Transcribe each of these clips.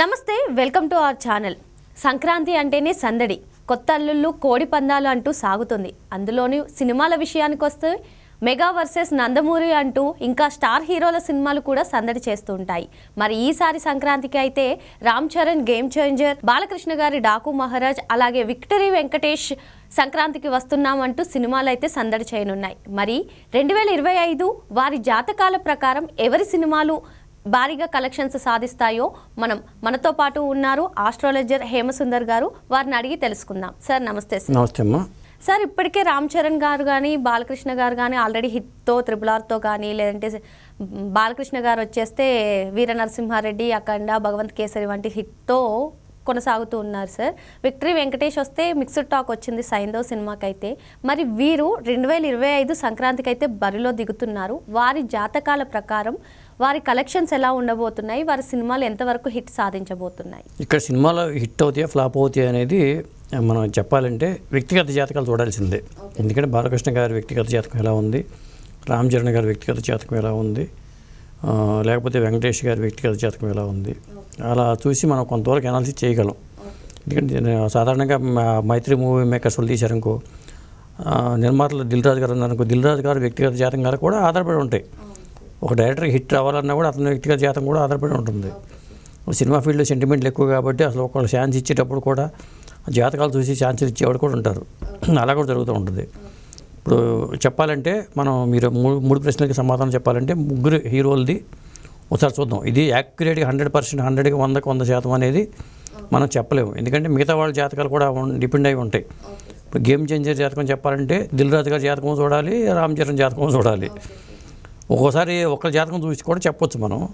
నమస్తే welcome to our channel. Sankranti అంటేనే సందడి. కొత్త అల్లుళ్ళు కోడి పందాలు అంటూ సాగుతుంది. అందులోని సినిమాల విషయానికి వస్తే మెగా వర్సెస్ నందమూరి అంటూ ఇంకా స్టార్ హీరోల సినిమాలు కూడా సందడి చేస్తూ ఉంటాయి. మరి ఈసారి సంక్రాంతికి అయితే రామ్ చరణ్ గేమ్ చేంజర్ బాలకృష్ణ గారి డాకు మహారాజ్ అలాగే విక్టరీ వెంకటేష్ సంక్రాంతికి వస్తున్నామంటూ సినిమాలు అయితే సందడి చేయనున్నాయి. మరి రెండు వేల ఇరవై ఐదు వారి జాతకాల ప్రకారం ఎవరి సినిమాలు భారీగా కలెక్షన్స్ సాధిస్తాయో మనం మనతో పాటు ఉన్నారు ఆస్ట్రాలజర్ హేమసుందర్ గారు. వారిని అడిగి తెలుసుకుందాం. సార్ నమస్తే సార్. నమస్తే అమ్మా. సార్ ఇప్పటికే రామ్ చరణ్ గారు కానీ బాలకృష్ణ గారు కానీ ఆల్రెడీ హిట్తో త్రిపుల్ ఆర్తో కానీ లేదంటే బాలకృష్ణ గారు వచ్చేస్తే వీర నరసింహారెడ్డి అఖండ భగవంత్ కేసరి వంటి హిట్తో కొనసాగుతూ ఉన్నారు సార్. విక్టరీ వెంకటేష్ వస్తే మిక్స్డ్ టాక్ వచ్చింది సైందవ్ సినిమాకైతే. మరి వీరు రెండు వేల ఇరవై ఐదు సంక్రాంతికి అయితే బరిలో దిగుతున్నారు. వారి జాతకాల ప్రకారం వారి కలెక్షన్స్ ఎలా ఉండబోతున్నాయి వారి సినిమాలు ఎంతవరకు హిట్ సాధించబోతున్నాయి? ఇక్కడ సినిమాలు హిట్ అవుతాయా ఫ్లాప్ అవుతాయా అనేది మనం చెప్పాలంటే వ్యక్తిగత జాతకాలు చూడాల్సిందే. ఎందుకంటే బాలకృష్ణ గారి వ్యక్తిగత జాతకం ఎలా ఉంది రామ్ చరణ్ గారి వ్యక్తిగత జాతకం ఎలా ఉంది లేకపోతే వెంకటేష్ గారి వ్యక్తిగత జాతకం ఎలా ఉంది అలా చూసి మనం కొంతవరకు అనాలిసిస్ చేయగలం. ఎందుకంటే సాధారణంగా మైత్రి మూవీ మేకర్స్ వాళ్ళు తీశారనుకో నిర్మాతలు దిల్ రాజు గారు ఉన్నారనుకో దిల్ రాజు గారు వ్యక్తిగత జాతకాలు కూడా ఆధారపడి ఉంటాయి. ఒక డైరెక్టర్ హిట్ రావాలన్నా కూడా అతని వ్యక్తిగత జాతం కూడా ఆధారపడి ఉంటుంది. సినిమా ఫీల్డ్లో సెంటిమెంట్లు ఎక్కువ కాబట్టి అసలు ఒకళ్ళు ఛాన్స్ ఇచ్చేటప్పుడు కూడా జాతకాలు చూసి ఛాన్సులు ఇచ్చేవాడు కూడా ఉంటారు. అలా కూడా జరుగుతూ ఉంటుంది. ఇప్పుడు చెప్పాలంటే మనం మీరు మూడు మూడు ప్రశ్నలకి సమాధానం చెప్పాలంటే ముగ్గురు హీరోలది ఒకసారి చూద్దాం. ఇది యాక్యురేట్గా హండ్రెడ్ పర్సెంట్ హండ్రెడ్కి వందకు వంద శాతం అనేది మనం చెప్పలేము. ఎందుకంటే మిగతా వాళ్ళ జాతకాలు కూడా డిపెండ్ అయి ఉంటాయి. ఇప్పుడు గేమ్ చేంజర్ జాతకం చెప్పాలంటే దిల్ రాజు గారి జాతకం చూడాలి రామ్ చరణ్ జాతకం చూడాలి. ఒక్కోసారి ఒకళ్ళ జాతకం చూసి కూడా చెప్పొచ్చు మనం.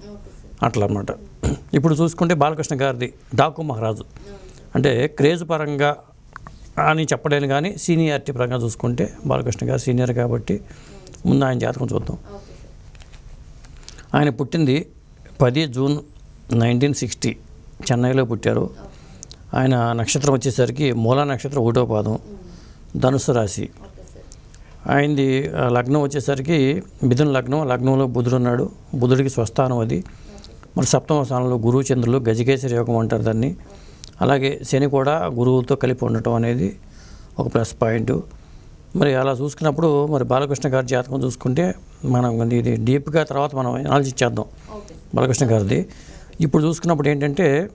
అట్లా అనమాట ఇప్పుడు చూసుకుంటే బాలకృష్ణ గారిది డాకు మహారాజు. అంటే క్రేజ్ పరంగా అని చెప్పలేను కానీ సీనియారిటీ పరంగా చూసుకుంటే బాలకృష్ణ గారు సీనియర్ కాబట్టి ముందు ఆయన జాతకం చూద్దాం. ఆయన పుట్టింది పది జూన్ నైన్టీన్ సిక్స్టీ చెన్నైలో పుట్టారు. ఆయన నక్షత్రం వచ్చేసరికి మూలా నక్షత్రం ఒకటో పాదం ధనుసు రాశి. ఆయనది లగ్నం వచ్చేసరికి మిథున లగ్నం లగ్నంలో బుధుడు ఉన్నాడు. బుధుడికి స్వస్థానం అది. మరి సప్తమ స్థానంలో గురువు చంద్రులు గజకేసరి యోగం అంటారు దాన్ని. అలాగే శని కూడా గురువుతో కలిపి ఉండటం అనేది ఒక ప్లస్ పాయింట్. మరి అలా చూసుకున్నప్పుడు మరి బాలకృష్ణ గారి జాతకం చూసుకుంటే మనం ఇది డీప్గా తర్వాత మనం అనాలిసిస్ చేద్దాం బాలకృష్ణ గారిది. ఇప్పుడు చూసుకున్నప్పుడు ఏంటంటే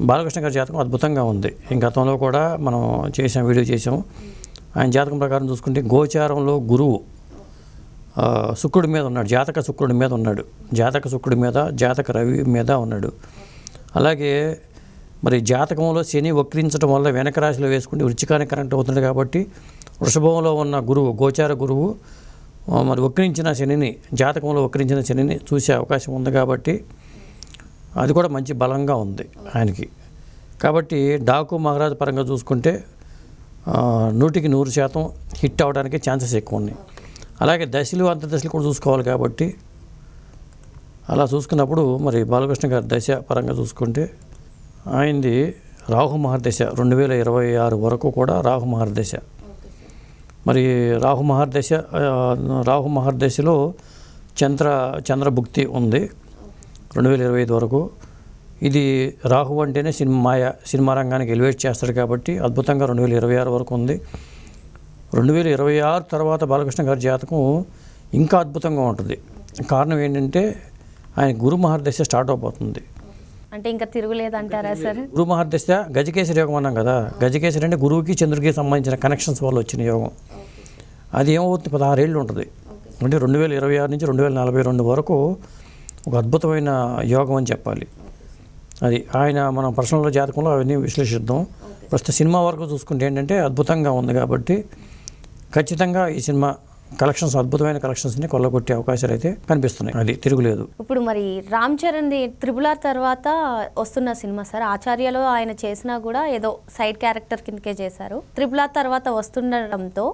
బాలకృష్ణ గారి జాతకం అద్భుతంగా ఉంది. ఇంక గతంలో కూడా మనం చేసాం వీడియో చేసాం ఆయన జాతకం ప్రకారం చూసుకుంటే గోచారంలో గురువు శుక్రుడి మీద ఉన్నాడు జాతక శుక్రుడి మీద ఉన్నాడు జాతక శుక్రుడి మీద జాతక రవి మీద ఉన్నాడు. అలాగే మరి జాతకంలో శని వక్రించడం వల్ల వెనక రాశిలో వేసుకుంటే వృచ్చికానికి కరెంట్ అవుతుంది కాబట్టి వృషభంలో ఉన్న గురువు గోచార గురువు మరి వక్రించిన శనిని జాతకంలో వక్రించిన శనిని చూసే అవకాశం ఉంది కాబట్టి అది కూడా మంచి బలంగా ఉంది ఆయనకి. కాబట్టి డాకు మహారాజు పరంగా చూసుకుంటే నూటికి నూరు శాతం హిట్ అవడానికి ఛాన్సెస్ ఎక్కువ ఉన్నాయి. అలాగే దశలు అంతర్దశలు కూడా చూసుకోవాలి కాబట్టి అలా చూసుకున్నప్పుడు మరి బాలకృష్ణ గారి దశ పరంగా చూసుకుంటే ఆయనది రాహు మహర్దశ రెండు వేల ఇరవై ఆరు వరకు కూడా రాహు మహర్దశ మరి రాహు మహర్దశ రాహు మహర్దశలో చంద్ర చంద్రభుక్తి ఉంది. రెండు వేల ఇరవై ఐదు వరకు ఇది రాహు అంటేనే సినిమా మాయ సినిమా రంగానికి ఎలివేట్ చేస్తాడు కాబట్టి అద్భుతంగా రెండు వేల ఇరవై ఆరు వరకు ఉంది. రెండు వేల ఇరవై ఆరు తర్వాత బాలకృష్ణ గారి జాతకం ఇంకా అద్భుతంగా ఉంటుంది. కారణం ఏంటంటే ఆయన గురు మహర్దశ స్టార్ట్ అవబోతుంది. అంటే ఇంకా తిరుగులేదంటారా సార్? గురు మహర్దశ గజకేసరి యోగం అన్నాం కదా. గజకేసరి అంటే గురువుకి చంద్రుడికి సంబంధించిన కనెక్షన్స్ వల్ల వచ్చిన యోగం. అది ఏమవుతుంది? పదహారేళ్ళు ఉంటుంది. అంటే రెండు వేల ఇరవై ఆరు నుంచి రెండు వేల నలభై రెండు వరకు ఒక అద్భుతమైన యోగం అని చెప్పాలి. అది ఆయన మన పర్సనల్ జాతకంలో అవన్నీ విశ్లేషిద్దాం. ప్రస్తుత సినిమా వరకు చూసుకుంటే ఏంటంటే అద్భుతంగా ఉంది కాబట్టి ఖచ్చితంగా ఈ సినిమా కలెక్షన్స్ అద్భుతమైన కలెక్షన్స్ని కొల్లగొట్టే అవకాశాలు అయితే కనిపిస్తున్నాయి. అది తిరుగులేదు. ఇప్పుడు మరి రామ్ చరణ్ది త్రిపుల్ ఆర్ తర్వాత వస్తున్న సినిమా సార్ ఆచార్యలో ఆయన చేసినా కూడా ఏదో సైడ్ క్యారెక్టర్ కిందకే చేశారు. త్రిపుల్ ఆర్ తర్వాత వస్తుండటంతో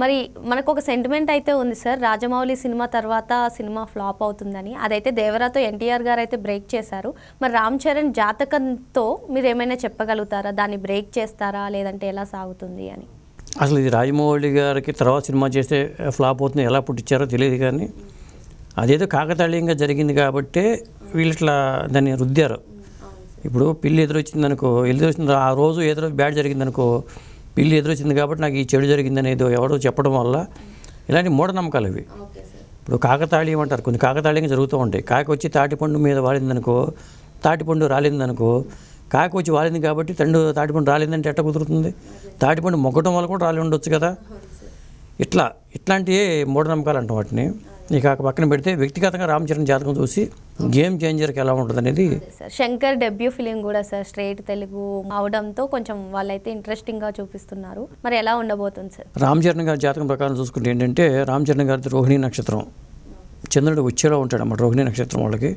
మరి మనకు ఒక సెంటిమెంట్ అయితే ఉంది సార్ రాజమౌళి సినిమా తర్వాత సినిమా ఫ్లాప్ అవుతుందని అదైతే దేవరాతో ఎన్టీఆర్ గారు అయితే బ్రేక్ చేశారు. మరి రామ్ చరణ్ జాతకంతో మీరు ఏమైనా చెప్పగలుగుతారా? దాన్ని బ్రేక్ చేస్తారా? లేదంటే ఎలా సాగుతుంది అని? అసలు ఇది రాజమౌళి గారికి తర్వాత సినిమా చేస్తే ఫ్లాప్ అవుతుంది ఎలా పుట్టించారో తెలియదు కానీ అదేదో కాకతాళీయంగా జరిగింది కాబట్టే వీళ్ళు ఇట్లా దాన్ని రుద్దారు. ఇప్పుడు పిల్లి ఎదురొచ్చింది అనుకో ఎదురొచ్చింది ఆ రోజు ఎదురు బ్యాడ్ జరిగిందనుకో పిల్లి ఎదురొచ్చింది కాబట్టి నాకు ఈ చెడు జరిగింది అనేది ఎవడో చెప్పడం వల్ల ఇలాంటి మూఢనమ్మకాలు ఇవి. ఇప్పుడు కాకతాళీయం అంటారు. కొన్ని కాకతాళీయంగా జరుగుతూ ఉంటాయి. కాకి వచ్చి తాటిపండు మీద వాలిందనుకో తాటిపండు రాలిందనుకో కాకి వచ్చి వాలింది కాబట్టి తండు తాటిపండు రాలిందంటే ఎట్ట కుదురుతుంది? తాటిపండు మొగ్గటం వల్ల కూడా రాలి ఉండొచ్చు కదా? ఇట్లా ఇట్లాంటివే మూఢనమ్మకాలు అంటాం వాటిని. ఇక పక్కన పెడితే వ్యక్తిగతంగా రామ్ చరణ్ జాతకం చూసి గేమ్ చేంజర్కి ఎలా ఉంటుంది అనేది సార్. శంకర్ డెబ్యూ ఫిలిం కూడా సార్ స్ట్రైట్ తెలుగు అవడంతో కొంచెం వాళ్ళైతే ఇంట్రెస్టింగ్గా చూపిస్తున్నారు. మరి ఎలా ఉండబోతుంది సార్? రామ్ చరణ్ గారి జాతకం ప్రకారం చూసుకుంటే ఏంటంటే రామ్ చరణ్ గారిది రోహిణి నక్షత్రం. చంద్రుడు వచ్చేలా ఉంటాడు అన్నమాట రోహిణి నక్షత్రం వాళ్ళకి.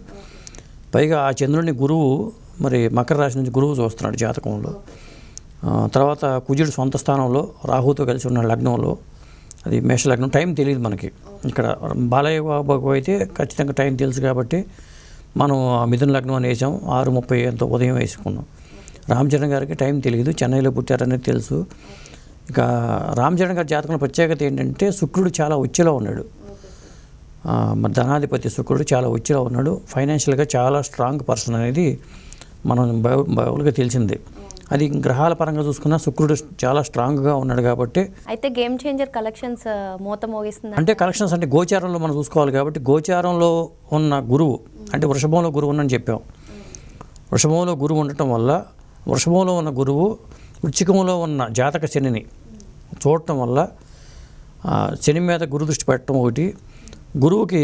పైగా ఆ చంద్రుడిని గురువు మరి మకర రాశి నుంచి గురువు చూస్తున్నాడు జాతకంలో. తర్వాత కుజుడు సొంత స్థానంలో రాహుతో కలిసి ఉన్న లగ్నంలో. అది మేష లగ్నం. టైం తెలియదు మనకి. ఇక్కడ బాలయ్య బాబుకు అయితే ఖచ్చితంగా టైం తెలుసు కాబట్టి మనం మిథున లగ్నం వేసాం ఆరు ముప్పై ఎంతో ఉదయం వేసుకున్నాం. రామ్ చరణ్ గారికి టైం తెలియదు చెన్నైలో పుట్టారనేది తెలుసు. ఇక రామ్ చరణ్ గారి జాతకంలో ప్రత్యేకత ఏంటంటే శుక్రుడు చాలా ఉచ్చులో ఉన్నాడు. ధనాధిపతి శుక్రుడు చాలా ఉచ్చులో ఉన్నాడు. ఫైనాన్షియల్గా చాలా స్ట్రాంగ్ పర్సన్ అనేది మనం బయో బయోలుగా తెలిసింది. అది గ్రహాల పరంగా చూసుకున్నా శుక్రుడు చాలా స్ట్రాంగ్గా ఉన్నాడు కాబట్టి అయితే గేమ్ చేంజర్ కలెక్షన్స్ మూత మోగిస్తుంది అంటే కలెక్షన్స్ అంటే గోచారంలో మనం చూసుకోవాలి కాబట్టి గోచారంలో ఉన్న గురువు అంటే వృషభంలో గురువు ఉందని చెప్పాం. వృషభంలో గురువు ఉండటం వల్ల వృషభంలో ఉన్న గురువు వృచ్చికంలో ఉన్న జాతక శనిని చూడటం వల్ల శని మీద గురు దృష్టి పెట్టడం ఒకటి. గురువుకి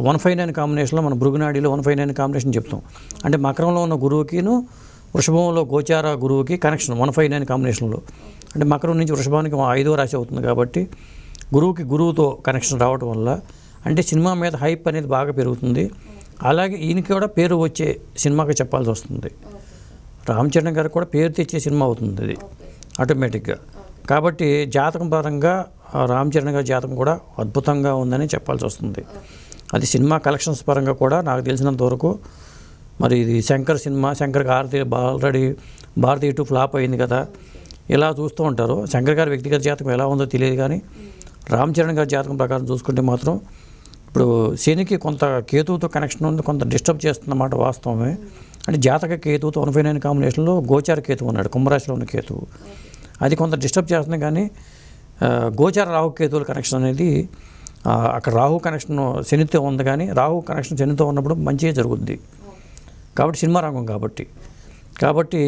వన్ ఫైవ్ నైన్ కాంబినేషన్లో మన భృగునాడిలో వన్ ఫైవ్ నైన్ కాంబినేషన్ చెప్తాం. అంటే మకరంలో ఉన్న గురువుకిను వృషభంలో గోచార గురువుకి కనెక్షన్ వన్ ఫైవ్ నైన్ కాంబినేషన్లో. అంటే మకరం నుంచి వృషభానికి ఐదో రాశి అవుతుంది కాబట్టి గురువుకి గురువుతో కనెక్షన్ రావడం వల్ల అంటే సినిమా మీద హైప్ అనేది బాగా పెరుగుతుంది. అలాగే ఈయనకి కూడా పేరు వచ్చే సినిమాకి చెప్పాల్సి వస్తుంది. రామ్ చరణ్ గారికి కూడా పేరు తెచ్చే సినిమా అవుతుంది అది. ఆటోమేటిక్గా. కాబట్టి జాతకం పరంగా రామ్ చరణ్ గారి జాతకం కూడా అద్భుతంగా ఉందని చెప్పాల్సి వస్తుంది. అది సినిమా కలెక్షన్స్ పరంగా కూడా నాకు తెలిసినంత వరకు మరి ఇది శంకర్ సినిమా శంకర్ ఆరతి ఆల్రెడీ భారతి టూ ఫ్లాప్ అయింది కదా. ఇలా చూస్తూ ఉంటారు. శంకర్ గారి వ్యక్తిగత జాతకం ఎలా ఉందో తెలియదు కానీ రామ్ చరణ్ గారి జాతకం ప్రకారం చూసుకుంటే మాత్రం ఇప్పుడు శనికి కొంత కేతువుతో కనెక్షన్ ఉంది కొంత డిస్టర్బ్ చేస్తున్నమాట వాస్తవమే. అంటే జాతక కేతువుతో వన్ ఫైవ్ నైన్ కాంబినేషన్లో గోచార కేతువు ఉన్నాడు కుంభరాశిలో ఉన్న కేతువు. అది కొంత డిస్టర్బ్ చేస్తుంది కానీ గోచార రాహు కేతువుల కనెక్షన్ అనేది అక్కడ రాహు కనెక్షన్ శనితో ఉంది కానీ రాహు కనెక్షన్ శనితో ఉన్నప్పుడు మంచిగా జరుగుద్ది. కాబట్టి సినిమా రంగం కాబట్టి. కాబట్టి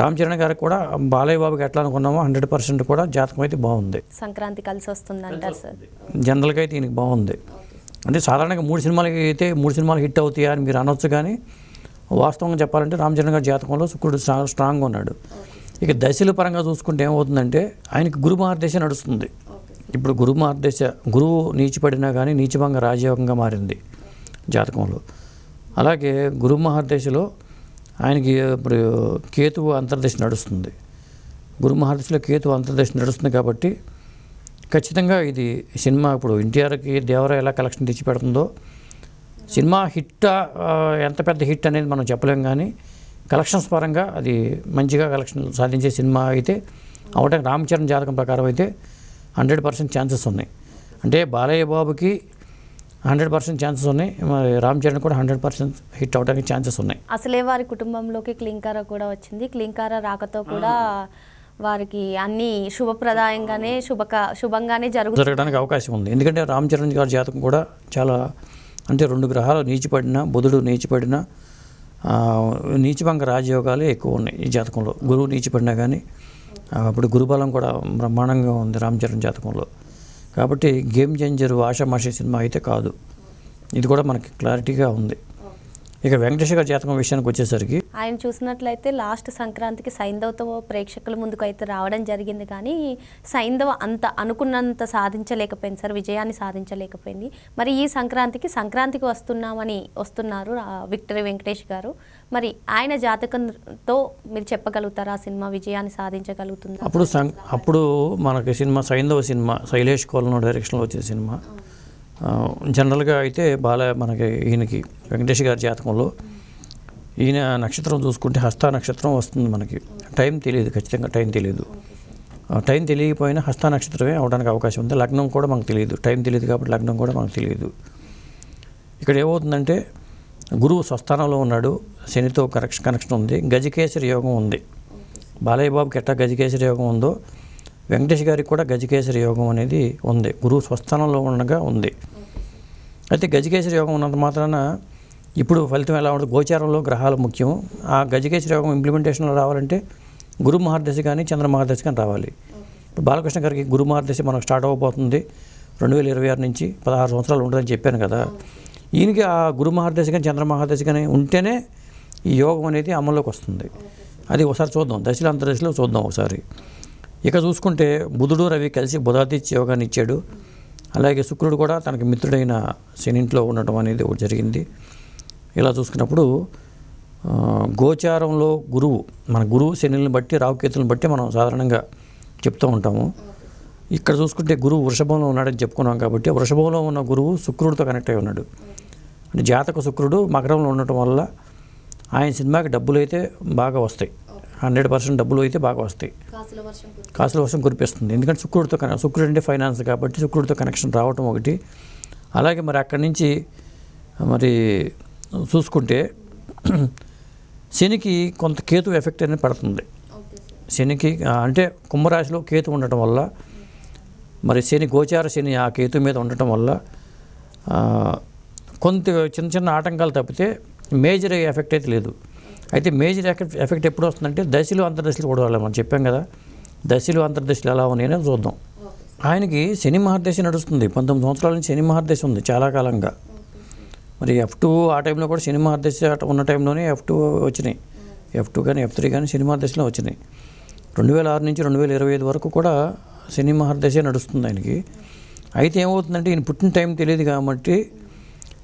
రామ్ చరణ్ గారికి కూడా బాలయ్య బాబుకి ఎట్లా అనుకున్నామో హండ్రెడ్ పర్సెంట్ కూడా జాతకం అయితే బాగుంది. సంక్రాంతి కలిసి వస్తుంది అంటారు సార్ జనరల్గా అయితే ఈయనకి బాగుంది. అంటే సాధారణంగా మూడు సినిమాలకి అయితే మూడు సినిమాలు హిట్ అవుతాయా అని మీరు అనొచ్చు కానీ వాస్తవంగా చెప్పాలంటే రామ్ చరణ్ గారి జాతకంలో శుక్రుడు స్ట్రాంగ్ స్ట్రాంగ్గా ఉన్నాడు. ఇక దశల పరంగా చూసుకుంటే ఏమవుతుందంటే ఆయనకి గురు మహార్దశ నడుస్తుంది. ఇప్పుడు గురు మహార్దశ గురువు నీచిపడినా కానీ నీచభంగా రాజయోగంగా మారింది జాతకంలో. అలాగే గురు మహార్దశలో ఆయనకి ఇప్పుడు కేతువు అంతర్దశ నడుస్తుంది. గురు మహాదశలో కేతు అంతర్దశ నడుస్తుంది కాబట్టి ఖచ్చితంగా ఇది సినిమా ఇప్పుడు ఎన్టీఆర్కి దేవరా ఎలా కలెక్షన్ తెచ్చి పెడుతుందో సినిమా హిట్ ఎంత పెద్ద హిట్ అనేది మనం చెప్పలేం కానీ కలెక్షన్స్ పరంగా అది మంచిగా కలెక్షన్ సాధించే సినిమా అయితే అవడానికి రామ్ చరణ్ జాతకం ప్రకారం అయితే హండ్రెడ్ పర్సెంట్ ఛాన్సెస్ ఉన్నాయి. అంటే బాలయ్య బాబుకి హండ్రెడ్ పర్సెంట్ ఛాన్సెస్ ఉన్నాయి మరి రామ్ చరణ్ కూడా హండ్రెడ్ పర్సెంట్ హిట్ అవడానికి ఛాన్సెస్ ఉన్నాయి. అసలే వారి కుటుంబంలోకి క్లింకార కూడా వచ్చింది. క్లింకార రాకతో కూడా వారికి అన్ని శుభప్రదాయంగానే శుభక శుభంగానే జరుగు జరగడానికి అవకాశం ఉంది. ఎందుకంటే రామ్ చరణ్ గారి జాతకం కూడా చాలా అంటే రెండు గ్రహాలు నీచిపడిన బుధుడు నీచిపడిన నీచిభంగ రాజయోగాలు ఎక్కువ ఉన్నాయి ఈ జాతకంలో. గురువు నీచిపడినా కానీ అప్పుడు గురుబలం కూడా బ్రహ్మాండంగా ఉంది రామ్ చరణ్ జాతకంలో. కాబట్టి గేమ్ చేంజర్ ఆషామాషి సినిమా అయితే కాదు. ఇది కూడా మనకి క్లారిటీగా ఉంది. ఇక వెంకటేష్ గారి జాతకం విషయానికి వచ్చేసరికి ఆయన చూసినట్లయితే లాస్ట్ సంక్రాంతికి సైంధవ్తో ప్రేక్షకుల ముందుకు అయితే రావడం జరిగింది. కానీ సైంధవ అంత అనుకున్నంత సాధించలేకపోయింది సార్ విజయాన్ని సాధించలేకపోయింది. మరి ఈ సంక్రాంతికి సంక్రాంతికి వస్తున్నామని వస్తున్నారు విక్టరీ వెంకటేష్ గారు. మరి ఆయన జాతకంతో మీరు చెప్పగలుగుతారా ఆ సినిమా విజయాన్ని సాధించగలుగుతుందా? అప్పుడు అప్పుడు మనకి సినిమా సైంధవ సినిమా శైలేష్ కోలను డైరెక్షన్లో వచ్చే సినిమా. జనరల్గా అయితే బాల మనకి ఈయనకి వెంకటేష్ గారి జాతకంలో ఈయన నక్షత్రం చూసుకుంటే హస్త నక్షత్రం వస్తుంది మనకి. టైం తెలియదు ఖచ్చితంగా టైం తెలియదు. ఆ, టైం తెలియకపోయినా హస్త నక్షత్రమే అవడానికి అవకాశం ఉంది. లగ్నం కూడా మనకు తెలియదు. టైం తెలియదు కాబట్టి లగ్నం కూడా మనకు తెలియదు. ఇక్కడ ఏమవుతుందంటే గురువు స్వస్థానంలో ఉన్నాడు. శనితో కనెక్షన్ కనెక్షన్ ఉంది. గజకేసరి యోగం ఉంది. బాలయ్య బాబుకి ఎట్టా గజకేసరి యోగం ఉందో వెంకటేష్ గారికి కూడా గజకేసరి యోగం అనేది ఉంది. గురువు స్వస్థానంలో ఉండగా ఉంది. అయితే గజకేసరి యోగం ఉన్నంత మాత్రాన ఇప్పుడు ఫలితం ఎలా ఉండదు గోచారంలో గ్రహాలు ముఖ్యం. ఆ గజకేసరి యోగం ఇంప్లిమెంటేషన్లో రావాలంటే గురు మహర్దశ కానీ చంద్ర మహర్దశ కానీ రావాలి. ఇప్పుడు బాలకృష్ణ గారికి గురు మహర్దశ మనకు స్టార్ట్ అవ్వబోతుంది రెండు వేల ఇరవై ఆరు నుంచి పదహారు సంవత్సరాలు ఉంటుందని చెప్పాను కదా. ఈయనకి ఆ గురు మహర్దశ కానీ చంద్ర మహర్దశ కానీ ఉంటేనే ఈ యోగం అనేది అమల్లోకి వస్తుంది. అది ఒకసారి చూద్దాం. దశలు అంతర్దశలో చూద్దాం ఒకసారి. ఇక చూసుకుంటే బుధుడు రవి కలిసి బుధాదిత్య యోగాన్ని ఇచ్చాడు. అలాగే శుక్రుడు కూడా తనకి మిత్రుడైన శనింట్లో ఉండటం అనేది ఒకటి జరిగింది. ఇలా చూసుకున్నప్పుడు గోచారంలో గురువు మన గురువు శనిని బట్టి రావుకేతులను బట్టి మనం సాధారణంగా చెప్తూ ఉంటాము. ఇక్కడ చూసుకుంటే గురువు వృషభంలో ఉన్నాడని చెప్పుకున్నాం కాబట్టి వృషభంలో ఉన్న గురువు శుక్రుడితో కనెక్ట్ అయి ఉన్నాడు. అంటే జాతక శుక్రుడు మకరంలో ఉండటం వల్ల ఆయన సినిమాకి డబ్బులు అయితే బాగా వస్తాయి. హండ్రెడ్ పర్సెంట్ డబ్బులు అయితే బాగా వస్తాయి. కాసుల వర్షం కురిపిస్తుంది. ఎందుకంటే శుక్రుడితో కన శుక్రుడు అంటే ఫైనాన్స్ కాబట్టి శుక్రుడితో కనెక్షన్ రావటం ఒకటి. అలాగే మరి అక్కడి నుంచి మరి చూసుకుంటే శనికి కొంత కేతు ఎఫెక్ట్ అనేది పడుతుంది. శనికి అంటే కుంభరాశిలో కేతు ఉండటం వల్ల మరి శని గోచార శని ఆ కేతు మీద ఉండటం వల్ల కొంత చిన్న చిన్న ఆటంకాలు తప్పితే మేజర్ ఎఫెక్ట్ అయితే లేదు. అయితే మేజర్ ఎఫెక్ట్ ఎఫెక్ట్ ఎప్పుడు వస్తుందంటే దశలు అంతర్దశలు కూడా మనం చెప్పాం కదా. దశలు అంతర్దశలు ఎలా ఉన్నాయో చూద్దాం. ఆయనకి శని మహర్దశ నడుస్తుంది. పంతొమ్మిది సంవత్సరాల నుంచి శని మహర్దశ ఉంది చాలా కాలంగా. మరి ఎఫ్ టూ ఆ టైంలో కూడా సినిమా దశ ఉన్న టైంలోనే ఎఫ్ టూ వచ్చినాయి. ఎఫ్ టూ కానీ ఎఫ్ త్రీ కానీ సినిమా దశలో వచ్చినాయి. రెండు వేల ఆరు నుంచి రెండు వేల ఇరవై ఐదు వరకు కూడా సినిమా దశే నడుస్తుంది ఆయనకి. అయితే ఏమవుతుందంటే ఈయన పుట్టిన టైం తెలియదు కాబట్టి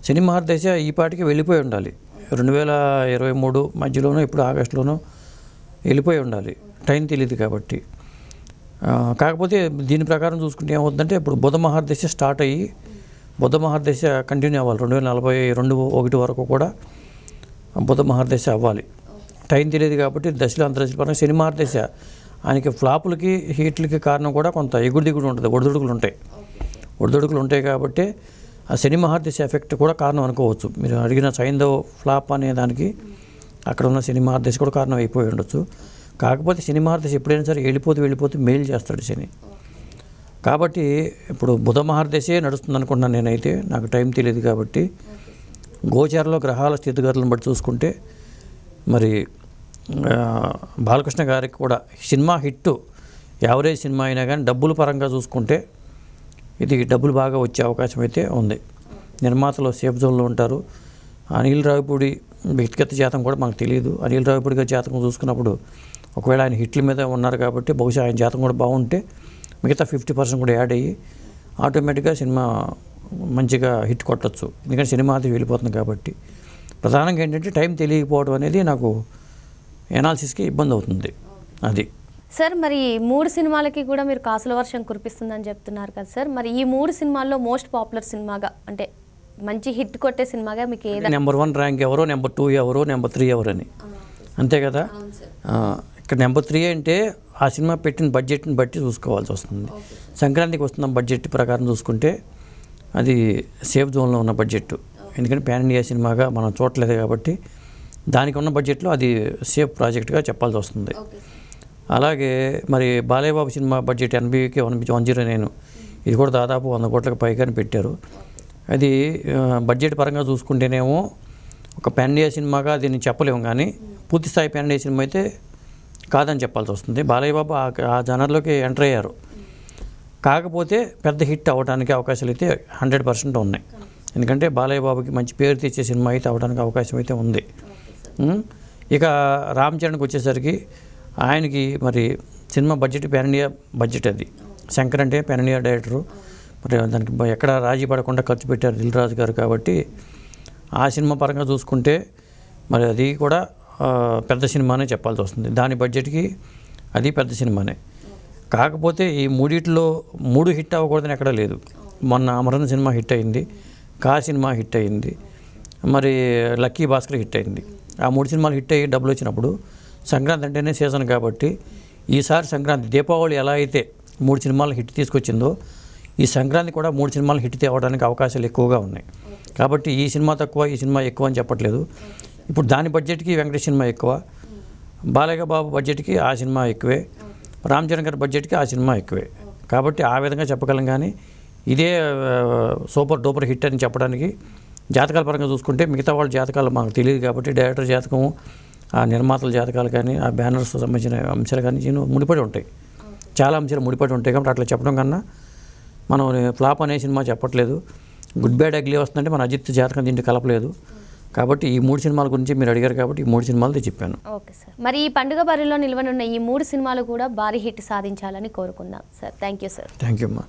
సినిమా దశ ఈ పాటికి వెళ్ళిపోయి ఉండాలి. రెండు వేల ఇరవై మూడు మధ్యలోనూ ఇప్పుడు ఆగస్టులోనూ వెళ్ళిపోయి ఉండాలి. టైం తెలియదు కాబట్టి. కాకపోతే దీని ప్రకారం చూసుకుంటే ఏమవుతుందంటే ఇప్పుడు బుధ మహాదశ స్టార్ట్ అయ్యి బుధ మహాదశ కంటిన్యూ అవ్వాలి. రెండు వేల నలభై రెండు ఒకటి వరకు కూడా బుధ మహాదశ అవ్వాలి. టైం తెలియదు కాబట్టి దశలు అంతర్దశల పరంగా శని మహాదశ ఆయనకి ఫ్లాపులకి హీట్లకి కారణం కూడా కొంత ఎగుడు దిగుడు ఉంటుంది ఒడిదుడుకులు ఉంటాయి. ఒడిదుడుకులు ఉంటాయి కాబట్టి ఆ శని మహర్దశ ఎఫెక్ట్ కూడా కారణం అనుకోవచ్చు. మీరు అడిగిన సైంధవ్ ఫ్లాప్ అనే దానికి అక్కడ ఉన్న శని మహర్దశ కూడా కారణం అయిపోయి ఉండొచ్చు. కాకపోతే శని మహర్దశ ఎప్పుడైనా సరే వెళ్ళిపోతూ వెళ్ళిపోతూ మేలు చేస్తాడు శని. కాబట్టి ఇప్పుడు బుధ మహర్దశే నడుస్తుంది అనుకుంటున్నాను నేనైతే. నాకు టైం తెలియదు కాబట్టి. గోచారలో గ్రహాల స్థితిగతులను బట్టి చూసుకుంటే మరి బాలకృష్ణ గారికి కూడా సినిమా హిట్ యావరేజ్ సినిమా అయినా కానీ డబ్బుల పరంగా చూసుకుంటే ఇది డబ్బులు బాగా వచ్చే అవకాశం అయితే ఉంది. నిర్మాతలు సేఫ్ జోన్లో ఉంటారు. అనిల్ రావిపూడి వ్యక్తిగత జాతం కూడా మాకు తెలియదు అనిల్ రావిపూడి గారి జాతకం చూసుకున్నప్పుడు ఒకవేళ ఆయన హిట్ల మీద ఉన్నారు కాబట్టి బహుశా ఆయన జాతకం కూడా బాగుంటే మిగతా ఫిఫ్టీ పర్సెంట్ కూడా యాడ్ అయ్యి ఆటోమేటిక్గా సినిమా మంచిగా హిట్ కొట్టచ్చు. ఎందుకంటే సినిమా అది వెళ్ళిపోతుంది కాబట్టి. ప్రధానంగా ఏంటంటే టైం తెలియకపోవడం అనేది నాకు ఎనాలిసిస్కి ఇబ్బంది అవుతుంది. అది. సార్ మరి మూడు సినిమాలకి కూడా మీరు కాసుల వర్షం కురిపిస్తుందని చెప్తున్నారు కదా సార్. మరి ఈ మూడు సినిమాల్లో మోస్ట్ పాపులర్ సినిమాగా అంటే మంచి హిట్ కొట్టే సినిమాగా మీకు ఏదా? నెంబర్ వన్ ర్యాంక్ ఎవరో నెంబర్ టూ ఎవరో నెంబర్ త్రీ ఎవరని అంతే కదా? ఇక్కడ నెంబర్ త్రీ అంటే ఆ సినిమా పెట్టిన బడ్జెట్ని బట్టి చూసుకోవాల్సి వస్తుంది. సంక్రాంతికి వస్తున్న బడ్జెట్ ప్రకారం చూసుకుంటే అది సేఫ్ జోన్లో ఉన్న బడ్జెట్ ఎందుకంటే పాన్ ఇండియా సినిమాగా మనం చూడలేదు కాబట్టి దానికి ఉన్న బడ్జెట్లో అది సేఫ్ ప్రాజెక్ట్గా చెప్పాల్సి వస్తుంది. అలాగే మరి Balayya Babu cinema budget ఎనభైకి one one zero నేను. ఇది కూడా దాదాపు వంద కోట్లకు పైగానే పెట్టారు. అది బడ్జెట్ పరంగా చూసుకుంటేనేమో ఒక పెన్ ఇండియా సినిమాగా దీన్ని చెప్పలేము కానీ పూర్తి స్థాయి పాన్ ఇండియా సినిమా అయితే కాదని చెప్పాల్సి వస్తుంది. బాలయ్యబాబు ఆ ఆ జనర్లోకి ఎంటర్ అయ్యారు. కాకపోతే పెద్ద హిట్ అవ్వడానికి అవకాశాలు అయితే హండ్రెడ్ పర్సెంట్ ఉన్నాయి. ఎందుకంటే బాలయ్య బాబుకి మంచి పేరు తెచ్చే సినిమా అయితే అవ్వడానికి అవకాశం అయితే ఉంది. ఇక రామ్ చరణ్కి వచ్చేసరికి ఆయనకి మరి cinema budget pan India budget అది. శంకర్ అంటే పాన్ ఇండియా డైరెక్టరు. మరి దానికి ఎక్కడ రాజీ పడకుండా ఖర్చు పెట్టారు దిల్ రాజు గారు కాబట్టి ఆ సినిమా పరంగా చూసుకుంటే మరి అది కూడా పెద్ద సినిమానే చెప్పాల్సి వస్తుంది. దాని బడ్జెట్కి అది పెద్ద సినిమానే. కాకపోతే ఈ మూడిట్లో మూడు హిట్ అవ్వకూడదని ఎక్కడా లేదు. మొన్న అమరన్ సినిమా హిట్ అయింది కా సినిమా హిట్ అయింది మరి లక్కీ భాస్కర్ హిట్ అయింది. ఆ మూడు సినిమాలు హిట్ అయ్యి డబ్బులు వచ్చినప్పుడు సంక్రాంతి అంటేనే సీజన్ కాబట్టి ఈసారి సంక్రాంతి దీపావళి ఎలా అయితే మూడు సినిమాలు హిట్ తీసుకొచ్చిందో ఈ సంక్రాంతి కూడా మూడు సినిమాలు హిట్ తేవడానికి అవకాశాలు ఎక్కువగా ఉన్నాయి. కాబట్టి ఈ సినిమా తక్కువ ఈ సినిమా ఎక్కువ అని చెప్పట్లేదు. ఇప్పుడు దాని బడ్జెట్కి వెంకటేష్ సినిమా ఎక్కువ. బాలయ్య బాబు బడ్జెట్కి ఆ సినిమా ఎక్కువే. రామ్ చరణ్ గారి బడ్జెట్కి ఆ సినిమా ఎక్కువే. కాబట్టి ఆ విధంగా చెప్పగలం కానీ ఇదే సూపర్ డూపర్ హిట్ అని చెప్పడానికి జాతకాల పరంగా చూసుకుంటే మిగతా వాళ్ళ జాతకాలు మాకు తెలియదు కాబట్టి డైరెక్టర్ జాతకం ఆ నిర్మాతల జాతకాలు కానీ ఆ బ్యానర్స్ సంబంధించిన అంశాలు కానీ దీని ముడిపడి ఉంటాయి. చాలా అంశాలు ముడిపడి ఉంటాయి కాబట్టి అట్లా చెప్పడం కన్నా మనం ఫ్లాప్ అనే సినిమా చెప్పట్లేదు. గుడ్ బ్యాడ్ అగ్లీ వస్తుందంటే మన అజిత్ జాతకం దీంట్లో కలపలేదు. కాబట్టి ఈ మూడు సినిమాల గురించి మీరు అడిగారు కాబట్టి ఈ మూడు సినిమాలది చెప్పాను. Okay sir. మరి ఈ పండుగ బరిలో నిల్వనున్న ఈ మూడు సినిమాలు కూడా భారీ హిట్ సాధించాలని కోరుకుందాం sir. Thank you sir. Thank you అమ్మా.